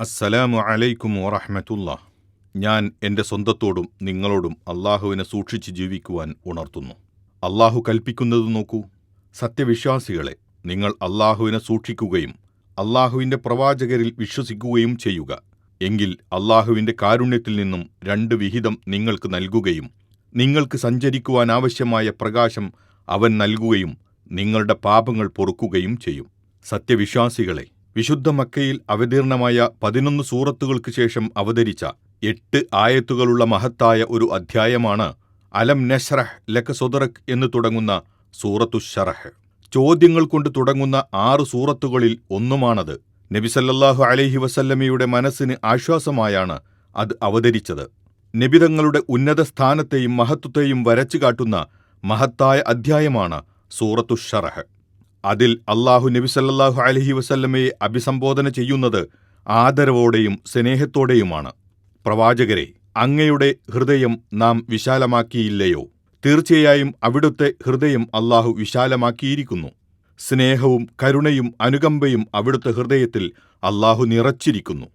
അസ്സലാമു അലൈക്കും വറഹ്മത്തുള്ള ഞാൻ എന്റെ സ്വന്തത്തോടും നിങ്ങളോടും അള്ളാഹുവിനെ സൂക്ഷിച്ച് ജീവിക്കുവാൻ ഉണർത്തുന്നു. അള്ളാഹു കൽപ്പിക്കുന്നത് നോക്കൂ. സത്യവിശ്വാസികളെ നിങ്ങൾ അള്ളാഹുവിനെ സൂക്ഷിക്കുകയും അള്ളാഹുവിന്റെ പ്രവാചകരിൽ വിശ്വസിക്കുകയും ചെയ്യുക. എങ്കിൽ അള്ളാഹുവിന്റെ കാരുണ്യത്തിൽ നിന്നും രണ്ട് വിഹിതം നിങ്ങൾക്ക് നൽകുകയും നിങ്ങൾക്ക് സഞ്ചരിക്കുവാൻ ആവശ്യമായ പ്രകാശം അവൻ നൽകുകയും നിങ്ങളുടെ പാപങ്ങൾ പൊറുക്കുകയും ചെയ്യും. സത്യവിശ്വാസികളെ വിശുദ്ധ മക്കയിൽ അവതീർണമായ പതിനൊന്ന് സൂറത്തുകൾക്ക് ശേഷം അവതരിച്ച എട്ട് ആയത്തുകളുള്ള മഹത്തായ ഒരു അധ്യായമാണ് അലം നഷ്റഹ് ലക സൊദറക് എന്ന് തുടങ്ങുന്ന സൂറത്തു ഷറഹ് ചോദ്യങ്ങൾ കൊണ്ട് തുടങ്ങുന്ന ആറ് സൂറത്തുകളിൽ ഒന്നുമാണത്. നബിസല്ലാഹു അലൈഹി വസല്ലമയുടെ മനസ്സിന് ആശ്വാസമായാണ് അത് അവതരിച്ചത്. നിബിതങ്ങളുടെ ഉന്നത സ്ഥാനത്തെയും മഹത്വത്തെയും വരച്ചു കാട്ടുന്ന മഹത്തായ അധ്യായമാണ് സൂറത്തു ഷറഹ് അതിൽ അള്ളാഹു നബിസല്ലാഹു അലഹി വസല്ലമയെ അഭിസംബോധന ചെയ്യുന്നത് ആദരവോടെയും സ്നേഹത്തോടെയുമാണ്. പ്രവാചകരെ അങ്ങയുടെ ഹൃദയം നാം വിശാലമാക്കിയില്ലയോ? തീർച്ചയായും അവിടുത്തെ ഹൃദയം അള്ളാഹു വിശാലമാക്കിയിരിക്കുന്നു. സ്നേഹവും കരുണയും അനുകമ്പയും അവിടുത്തെ ഹൃദയത്തിൽ അള്ളാഹു നിറച്ചിരിക്കുന്നു.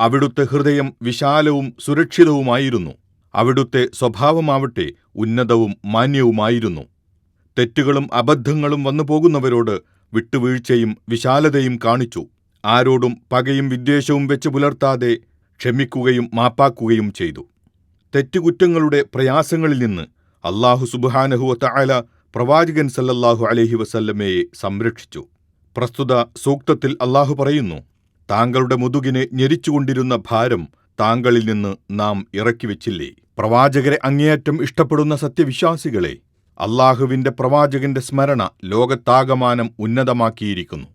അവിടുത്തെ ഹൃദയം വിശാലവും സുരക്ഷിതവുമായിരുന്നു. അവിടുത്തെ സ്വഭാവമാവട്ടെ ഉന്നതവും മാന്യവുമായിരുന്നു. തെറ്റുകളും അബദ്ധങ്ങളും വന്നുപോകുന്നവരോട് വിട്ടുവീഴ്ചയും വിശാലതയും കാണിച്ചു. ആരോടും പകയും വിദ്വേഷവും വെച്ച് പുലർത്താതെ ക്ഷമിക്കുകയും മാപ്പാക്കുകയും ചെയ്തു. തെറ്റുകുറ്റങ്ങളുടെ പ്രയാസങ്ങളിൽ നിന്ന് അള്ളാഹു സുബാനഹുവ തആല പ്രവാചകൻ സല്ലല്ലാഹു അലൈഹി വസല്ലമയെ സംരക്ഷിച്ചു. പ്രസ്തുത സൂക്തത്തിൽ അള്ളാഹു പറയുന്നു താങ്കളുടെ മുതുകിനെ ഞെരിച്ചുകൊണ്ടിരുന്ന ഭാരം താങ്കളിൽ നിന്ന് നാം ഇറക്കിവെച്ചില്ലേ? പ്രവാചകരെ അങ്ങേയറ്റം ഇഷ്ടപ്പെടുന്ന സത്യവിശ്വാസികളെ അള്ളാഹുവിന്റെ പ്രവാചകന്റെ സ്മരണ ലോകത്താകമാനം ഉന്നതമാക്കിയിരിക്കുന്നു.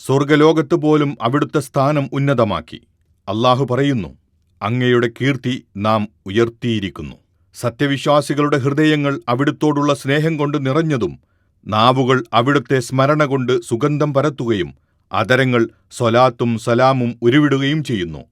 സ്വർഗലോകത്ത് പോലും അവിടുത്തെ സ്ഥാനം ഉന്നതമാക്കി. അള്ളാഹു പറയുന്നു അങ്ങയുടെ കീർത്തി നാം ഉയർത്തിയിരിക്കുന്നു. സത്യവിശ്വാസികളുടെ ഹൃദയങ്ങൾ അവിടുത്തോടുള്ള സ്നേഹം കൊണ്ട് നിറഞ്ഞതും നാവുകൾ അവിടുത്തെ സ്മരണ കൊണ്ട് സുഗന്ധം പരത്തുകയും അതരങ്ങൾ സ്വലാത്തും സലാമും ഉരുവിടുകയും ചെയ്യുന്നു.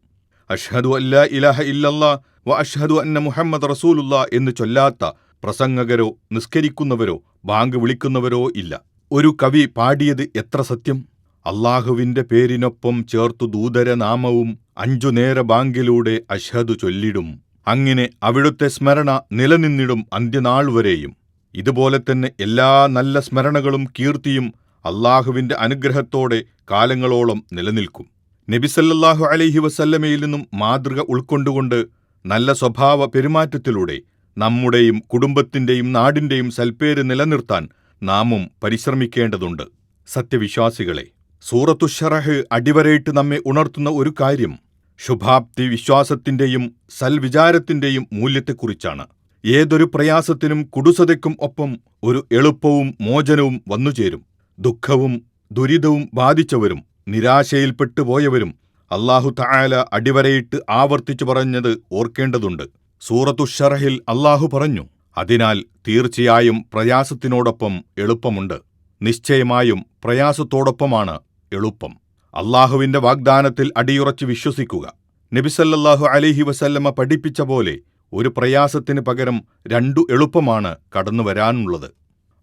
അഷ്ഹദു അല്ലാ ഇലഹ ഇല്ലല്ലാ വ അഷ്ഹദു അന്ന മുഹമ്മദ് റസൂലുള്ള എന്ന് ചൊല്ലാത്ത പ്രസംഗകരോ നിസ്കരിക്കുന്നവരോ ബാങ്ക് വിളിക്കുന്നവരോ ഇല്ല. ഒരു കവി പാടിയത് എത്ര സത്യം? അള്ളാഹുവിന്റെ പേരിനൊപ്പം ചേർത്തു ദൂതരനാമവും അഞ്ചു നേര ബാങ്കിലൂടെ അഷ്ഹദു ചൊല്ലിടും. അങ്ങനെ അവിടുത്തെ സ്മരണ നിലനിന്നിടും അന്ത്യനാൾ വരെയും. ഇതുപോലെ തന്നെ എല്ലാ നല്ല സ്മരണകളും കീർത്തിയും അള്ളാഹുവിന്റെ അനുഗ്രഹത്തോടെ കാലങ്ങളോളം നിലനിൽക്കും. നബിസല്ലാഹു അലൈഹി വസല്ലമയിൽ നിന്നും മാതൃക ഉൾക്കൊണ്ടുകൊണ്ട് നല്ല സ്വഭാവ പെരുമാറ്റത്തിലൂടെ നമ്മുടെയും കുടുംബത്തിന്റെയും നാടിന്റെയും സൽപ്പേര് നിലനിർത്താൻ നാമും പരിശ്രമിക്കേണ്ടതുണ്ട്. സത്യവിശ്വാസികളെ സൂറത്തുഷറഹ് അടിവരയിട്ട് നമ്മെ ഉണർത്തുന്ന ഒരു കാര്യം ശുഭാപ്തി വിശ്വാസത്തിന്റെയും സൽവിചാരത്തിന്റെയും മൂല്യത്തെക്കുറിച്ചാണ്. ഏതൊരു പ്രയാസത്തിനും കുടുസതയ്ക്കും ഒപ്പം ഒരു എളുപ്പവും മോചനവും വന്നുചേരും. ദുഃഖവും ദുരിതവും ബാധിച്ചവരും നിരാശയിൽപ്പെട്ടു പോയവരും അള്ളാഹു തആല അടിവരയിട്ട് ആവർത്തിച്ചു പറഞ്ഞത് ഓർക്കേണ്ടതുണ്ട്. സൂറത്തുഷറഹിൽ അള്ളാഹു പറഞ്ഞു അതിനാൽ തീർച്ചയായും പ്രയാസത്തിനോടൊപ്പം എളുപ്പമുണ്ട്. നിശ്ചയമായും പ്രയാസത്തോടൊപ്പമാണ് എളുപ്പം. അള്ളാഹുവിന്റെ വാഗ്ദാനത്തിൽ അടിയുറച്ച് വിശ്വസിക്കുക. നബിസല്ലാഹു അലിഹി വസല്ലമ്മ പഠിപ്പിച്ച പോലെ ഒരു പ്രയാസത്തിന് പകരം രണ്ടു എളുപ്പമാണ് കടന്നു വരാനുള്ളത്.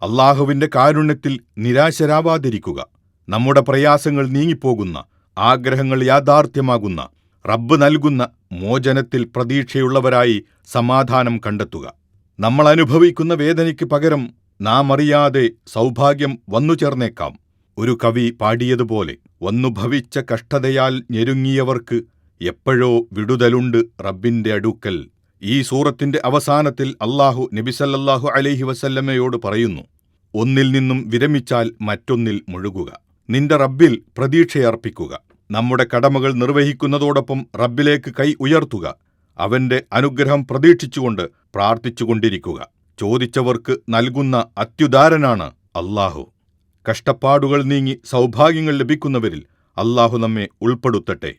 അള്ളാഹുവിന്റെ കാരുണ്യത്തിൽ നിരാശരാവാതിരിക്കുക. നമ്മുടെ പ്രയാസങ്ങൾ നീങ്ങിപ്പോകുന്ന ആഗ്രഹങ്ങൾ യാഥാർത്ഥ്യമാകുന്ന റബ്ബ് നൽകുന്ന മോചനത്തിൽ പ്രതീക്ഷയുള്ളവരായി സമാധാനം കണ്ടെത്തുക. നമ്മൾ അനുഭവിക്കുന്ന വേദനയ്ക്ക് പകരം നാം അറിയാതെ സൗഭാഗ്യം വന്നു ചേർന്നേക്കാം. ഒരു കവി പാടിയതുപോലെ വന്നു ഭവിച്ച കഷ്ടതയാൽ ഞെരുങ്ങിയവർക്ക് എപ്പോഴോ വിടുതലുണ്ട് റബ്ബിന്റെ അടുക്കൽ. ഈ സൂറത്തിന്റെ അവസാനത്തിൽ അള്ളാഹു നബിസല്ലാഹു അലൈഹി വസല്ലമ്മയോട് പറയുന്നു ഒന്നിൽ നിന്നും വിരമിച്ചാൽ മറ്റൊന്നിൽ മുഴുകുക. നിന്റെ റബ്ബിൽ പ്രതീക്ഷയർപ്പിക്കുക. നമ്മുടെ കടമകൾ നിർവഹിക്കുന്നതോടൊപ്പം റബ്ബിലേക്ക് കൈ ഉയർത്തുക. അവന്റെ അനുഗ്രഹം പ്രതീക്ഷിച്ചുകൊണ്ട് പ്രാർത്ഥിച്ചുകൊണ്ടിരിക്കുക. ചോദിച്ചവർക്ക് നൽകുന്ന അത്യുദാരനാണ് അല്ലാഹു. കഷ്ടപ്പാടുകൾ നീങ്ങി സൗഭാഗ്യങ്ങൾ ലഭിക്കുന്നവരിൽ അല്ലാഹു നമ്മെ ഉൾപ്പെടുത്തട്ടെ.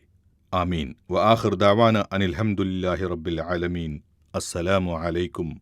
ആമീൻ. വആഖിർ ദാവാന അനിൽ ഹംദുലില്ലാഹി റബ്ബിൽ ആലമീൻ. അസ്സലാമു അലൈക്കും